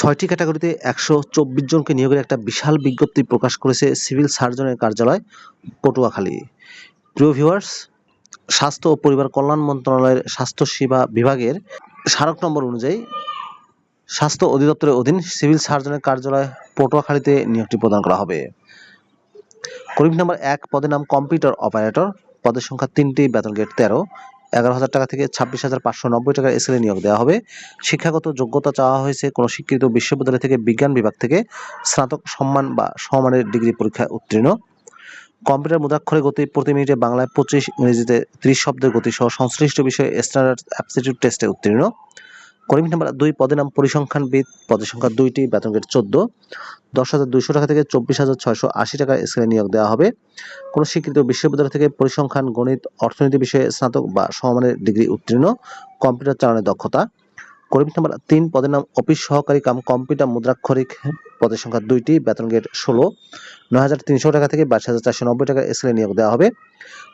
ছয়টি ক্যাটাগরিতে একশো চব্বিশ জনকে নিয়োগের একটা বিশাল বিজ্ঞপ্তি প্রকাশ করেছে সিভিল সার্জনের কার্যালয় পটুয়াখালী। প্রিয় ভিউয়ার্স, স্বাস্থ্য ও পরিবার কল্যাণ মন্ত্রণালয়ের স্বাস্থ্য সেবা বিভাগের স্মারক নম্বর অনুযায়ী স্বাস্থ্য অধিদপ্তরের অধীন সিভিল সার্জনের কার্যালয় পটুয়াখালীতে নিয়োগটি প্রদান করা হবে। করিম নাম্বার এক, পদের নাম কম্পিউটার অপারেটর, পদের সংখ্যা তিনটি, বেতন গেট তেরো। এগারো হাজার টাকা থেকে ছাব্বিশ হাজার পাঁচশো নব্বই টাকার স্কেলে নিয়োগ দেওয়া হবে। শিক্ষাগত যোগ্যতা চাওয়া হয়েছে কোনো স্বীকৃত বিশ্ববিদ্যালয় থেকে বিজ্ঞান বিভাগ থেকে। স্নাতক সম্মান বা সমমানের ডিগ্রি পরীক্ষায় উত্তীর্ণ। কম্পিউটার মুদ্রাক্ষরে গতি প্রতি মিনিটে বাংলায় পঁচিশ ইংরেজিতে ত্রিশ শব্দের গতি সহ সংশ্লিষ্ট বিষয়ে স্ট্যান্ডার্ড অ্যাপটিটিউড টেস্টে উত্তীর্ণ। কর্মী নাম্বার দুই পদের নাম পরিসংখ্যানবিদ, পদের সংখ্যা দুইটি, বেতন গেট চোদ্দ। দশ হাজার দুইশো টাকা থেকে চব্বিশ হাজার ছয়শো আশি টাকার স্কেলে নিয়োগ দেওয়া হবে। কোনো স্বীকৃত বিশ্ববিদ্যালয় থেকে পরিসংখ্যান, গণিত, অর্থনীতি বিষয়ে স্নাতক বা সমমানের ডিগ্রি উত্তীর্ণ, কম্পিউটার চালানোর দক্ষতা। কর্মী নাম্বার তিন পদের নাম অফিস সহকারী কাম কম্পিউটার মুদ্রাক্ষরিক, পদের সংখ্যা দুইটি, বেতন গেট ষোলো। নয় হাজার তিনশো টাকা থেকে বাইশ হাজার চারশো নব্বই টাকা স্কেলে নিয়োগ দেওয়া হবে।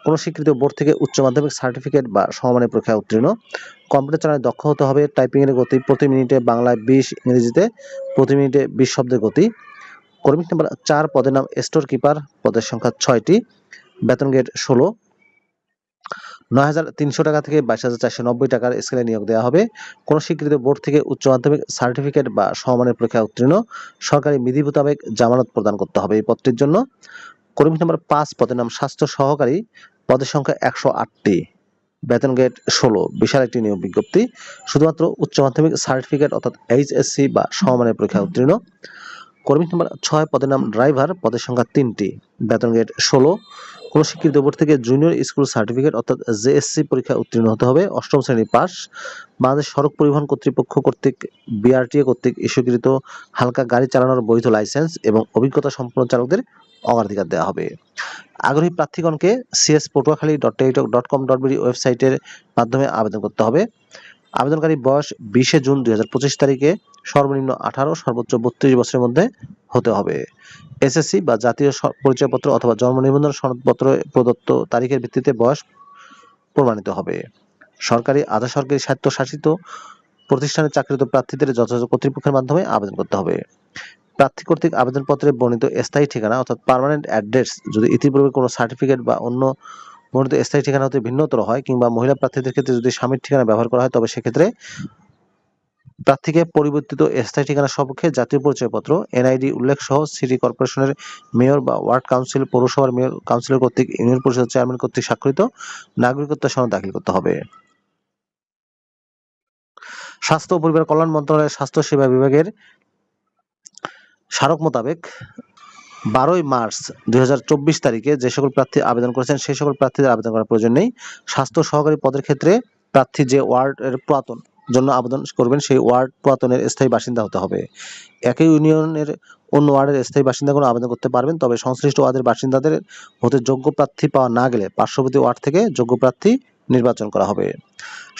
কোনো স্বীকৃত বোর্ড থেকে উচ্চ মাধ্যমিক সার্টিফিকেট বা সমমানের পরীক্ষায় উত্তীর্ণ। কম্পিউটার চালানোয় দক্ষ হতে হবে টাইপিংয়ের গতি, প্রতি মিনিটে বাংলায় বিশ, ইংরেজিতে প্রতি মিনিটে বিশ শব্দের গতি। কর্মী নাম্বার চার, পদের নাম স্টোর কিপার পদের সংখ্যা ছয়টি, বেতন গেট ষোলো। নয় তিনশো টাকা থেকে বাইশ হাজার চারশো নব্বই টাকার স্কেলে নিয়োগ দেওয়া হবে। কোনো স্বীকৃত বোর্ড থেকে উচ্চ মাধ্যমিক সার্টিফিকেট বা সমমানের পরীক্ষায় উত্তীর্ণ। সরকারি বিধি মোতাবেক জামানত প্রদান করতে হবে এই পদটির জন্য। কর্মী নাম্বার পাঁচ পদের নাম স্বাস্থ্য সহকারী। পদের সংখ্যা একশো আটটি। বেতন গেট ষোলো। বিশাল একটি নিয়োগ বিজ্ঞপ্তি। শুধুমাত্র উচ্চ মাধ্যমিক সার্টিফিকেট অর্থাৎ এইচএসসি বা সমমানের পরীক্ষা উত্তীর্ণ। কর্মী নাম্বার ছয় পদের নাম ড্রাইভার পদের সংখ্যা তিনটি। বেতন গেট ষোলো। কোনো স্বীকৃত বোর্ড থেকে জুনিয়র স্কুল সার্টিফিকেট অর্থাৎ জেএসসি পরীক্ষায় উত্তীর্ণ হতে হবে। অষ্টম শ্রেণি পাস বাংলাদেশ সড়ক পরিবহন কর্তৃপক্ষ কর্তৃক বিআরটিএ কর্তৃক ইস্যুকৃত হালকা গাড়ি চালানোর বৈধ লাইসেন্স এবং অভিজ্ঞতা সম্পন্ন চালকদের অগ্রাধিকার দেওয়া হবে। আগ্রহী প্রার্থীগণকে CS Patuakhali dot Teletalk dot com dot BD ওয়েবসাইটের মাধ্যমে আবেদন করতে হবে। আবেদনকারী বয়স বিশে জুন দুই হাজার পঁচিশ তারিখে। সর্বনিম্ন আঠারো, সর্বোচ্চ বত্রিশ বছরের মধ্যে হতে হবে। এসএসসি বা জাতীয় পরিচয়পত্র অথবা জন্ম নিবন্ধন সনদপত্র প্রদত্ত তারিখের ভিত্তিতে বয়স প্রমাণিত হবে। সরকারি, আধা সরকারি স্বায়ত্তশাসিত প্রতিষ্ঠানে চাকরিরত প্রার্থীদের যথাযথ কর্তৃপক্ষের মাধ্যমে আবেদন করতে হবে। প্রার্থী কর্তৃক আবেদনপত্রে বর্ণিত স্থায়ী ঠিকানা অর্থাৎ পার্মানেন্ট অ্যাড্রেস যদি ইতিপূর্বে কোনো সার্টিফিকেট বা অন্য বর্ণিত স্থায়ী ঠিকানা হতে ভিন্নতর হয় কিংবা মহিলা প্রার্থীদের ক্ষেত্রে যদি স্বামীর ঠিকানা ব্যবহার করা হয়, তবে সেক্ষেত্রে প্রার্থীকে পরিবর্তিত স্থায়ী ঠিকানা সপক্ষে জাতীয় পরিচয়পত্র, এনআইডি উল্লেখ সহ সিটি কর্পোরেশনের মেয়র বা ওয়ার্ড কাউন্সিল, পৌরসভার মেয়র, কাউন্সিলর কর্তৃক ইউনিয়ন পরিষদ চেয়ারম্যান কর্তৃক স্বাক্ষরিত নাগরিকত্ব সনদ দাখিল করতে হবে। স্বাস্থ্য ও পরিবার কল্যাণ মন্ত্রণালয়ের স্বাস্থ্য সেবা বিভাগের স্মারক মোতাবেক বারোই মার্চ দুই হাজার চব্বিশ তারিখে যে সকল প্রার্থী আবেদন করেছেন, সেই সকল প্রার্থীদের আবেদন করার প্রয়োজন নেই। স্বাস্থ্য সহকারী পদের ক্ষেত্রে প্রার্থী যে ওয়ার্ড এর পুরাতন জন্য আবেদন করবেন, সেই ওয়ার্ড পুরাতনের স্থায়ী বাসিন্দা হতে হবে। একই ইউনিয়নের অন্য ওয়ার্ডের স্থায়ী বাসিন্দাগণ আবেদন করতে পারবেন, তবে সংশ্লিষ্ট ওয়ার্ডের বাসিন্দাদের হতে যোগ্য প্রার্থী পাওয়া না গেলে পার্শ্ববর্তী ওয়ার্ড থেকে যোগ্য প্রার্থী নির্বাচন করা হবে।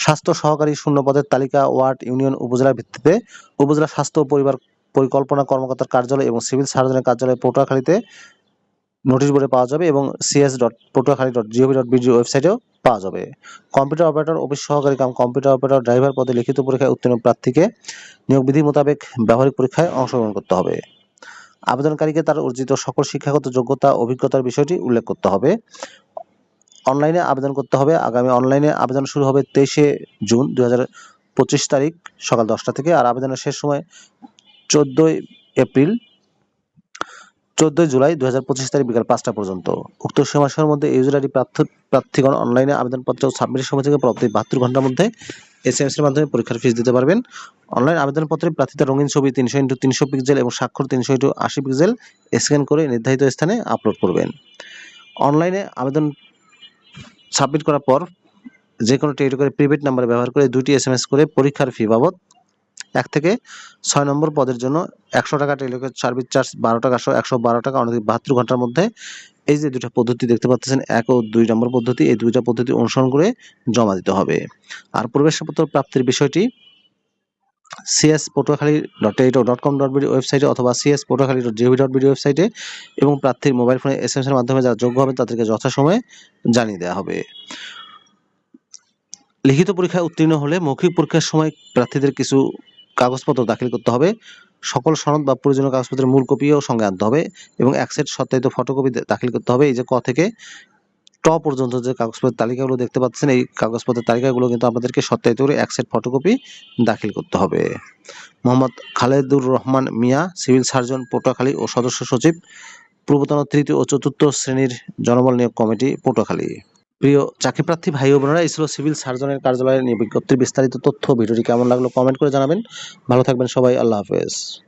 স্বাস্থ্য সহকারী শূন্য পদের তালিকা ওয়ার্ড ইউনিয়ন উপজেলার ভিত্তিতে উপজেলা স্বাস্থ্য পরিবার পরিকল্পনা কর্মকর্তার কার্যালয় এবং সিভিল সার্জনের কার্যালয় পটুয়াখালীতে নোটিশ বোর্ডে পাওয়া যাবে এবং CS dot Patuakhali dot GOV dot BD ওয়েবসাইটেও পাওয়া যাবে। কম্পিউটার অপারেটর, অফিস সহকারী কাম, কম্পিউটার অপারেটর, ড্রাইভার পদে লিখিত পরীক্ষায় উত্তীর্ণ প্রার্থীকে নিয়োগ বিধি মোতাবেক ব্যবহারিক পরীক্ষায় অংশগ্রহণ করতে হবে। আবেদনকারীকে তার অর্জিত সকল শিক্ষাগত যোগ্যতা, অভিজ্ঞতার বিষয়টি উল্লেখ করতে হবে। অনলাইনে আবেদন করতে হবে। আগামী অনলাইনে আবেদন শুরু হবে তেইশে জুন দুই পঁচিশ তারিখ সকাল দশটা থেকে, আর আবেদনের শেষ সময় চোদ্দই এপ্রিল চোদ্দই জুলাই দু হাজার পঁচিশ তারিখ বিকাল পাঁচটা পর্যন্ত। উক্ত সময়সীমার মধ্যে ইউজার আইডি প্রার্থীগণ অনলাইনে আবেদনপত্র সাবমিটের সময় থেকে পরবর্তী বাহাত্তর ঘণ্টার মধ্যে এস এম এর মাধ্যমে পরীক্ষার ফিস দিতে পারবেন। অনলাইন আবেদনপত্রে প্রার্থীদের রঙিন ছবি তিনশো ইন্টু তিনশো পিক্সেল এবং স্বাক্ষর তিনশো ইন্টু আশি পিক্সেল স্ক্যান করে নির্ধারিত স্থানে আপলোড করবেন। অনলাইনে আবেদন সাবমিট করার পর যে কোনো টেলিটকের প্রিপেড নাম্বার ব্যবহার করে দুটি এস এম এস করে পরীক্ষার ফি বাবদ এক থেকে ছয় নম্বর পদের জন্য একশো টাকা টেলিটকের সার্ভিস চার্জ, বারো টাকা সহ একশো বারো টাকা অনধিক বাহাত্তর ঘণ্টার মধ্যে এই যে দুটা পদ্ধতি দেখতে পাচ্ছেন, এক ও দুই নম্বর পদ্ধতি, এই দুইটা পদ্ধতি অনুসরণ করে জমা দিতে হবে। আর প্রবেশপত্র প্রাপ্তির বিষয়টি CS Patuakhali dot Teletalk dot com dot BD ওয়েবসাইটে অথবা CS Patuakhali dot GOV dot BD ওয়েবসাইটে এবং প্রার্থীর মোবাইল ফোনে এস এম এর মাধ্যমে যারা যোগ্য হবেন তাদেরকে যথাসময়ে জানিয়ে দেওয়া হবে। লিখিত পরীক্ষায় উত্তীর্ণ হলে মৌখিক পরীক্ষার সময় প্রার্থীদের কিছু কাগজপত্র দাখিল করতে হবে। সকল সনদ বা প্রয়োজনীয় কাগজপত্রের মূল কপিও সঙ্গে আনতে হবে এবং এক সেট সত্যায়িত ফটোকপি দাখিল করতে হবে। এই যে ক থেকে ট পর্যন্ত যে কাগজপত্রের তালিকাগুলো দেখতে পাচ্ছেন, এই কাগজপত্রের তালিকাগুলো কিন্তু আমাদেরকে সত্যায়িত করে এক সেট ফটোকপি দাখিল করতে হবে। মোহাম্মদ খালেদুর রহমান মিয়া, সিভিল সার্জন, পটুয়াখালী ও সদস্য সচিব পূর্বতন তৃতীয় ও চতুর্থ শ্রেণির জনবল নিয়োগ কমিটি, পটুয়াখালী। প্রিয় চাকরি প্রার্থী ভাই বোনেরা, ইসরো সিভিল সার্জনের কার্যালয়ের বিজ্ঞপ্তির বিস্তারিত তথ্য, ভিডিওটি কেমন লাগল কমেন্ট করে জানাবেন। ভালো থাকবেন সবাই, আল্লাহ হাফেজ।